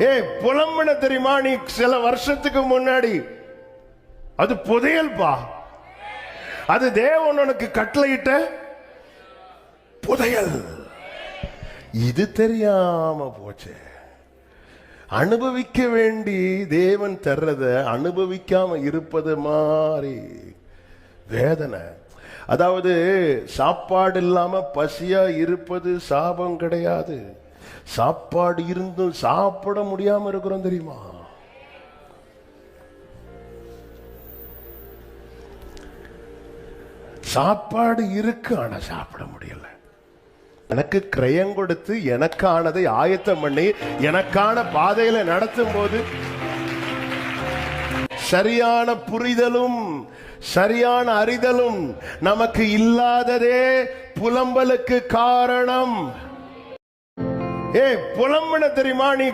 ஏ புலம்புன தெரியுமா நீ சில வருஷத்துக்கு முன்னாடி? அது புதையல்பா. அது தேவன் உனக்கு கட்டளையிட்ட புதையல். இது தெரியாம போச்சு. அனுபவிக்க வேண்டி தேவன் தர்றத அனுபவிக்காம இருப்பது மாதிரி வேதனை. அதாவது சாப்பாடு இல்லாம பசியா இருப்பது சாபம் கிடையாது. சாப்பாடு இருந்தும் சாப்பிட முடியாம இருக்கிறோம் தெரியுமா? சாப்பாடு இருக்கு ஆனா சாப்பிட முடியல. எனக்கு கிரயம் கொடுத்து எனக்கானதை ஆயத்தம் பண்ணி எனக்கான பாதையில நடத்தும் போது சரியான புரிதலும் சரியான அறிதலும் நமக்கு இல்லாததே புலம்பலுக்கு காரணம். ஏ புலம்பன தெரியுமா நீ?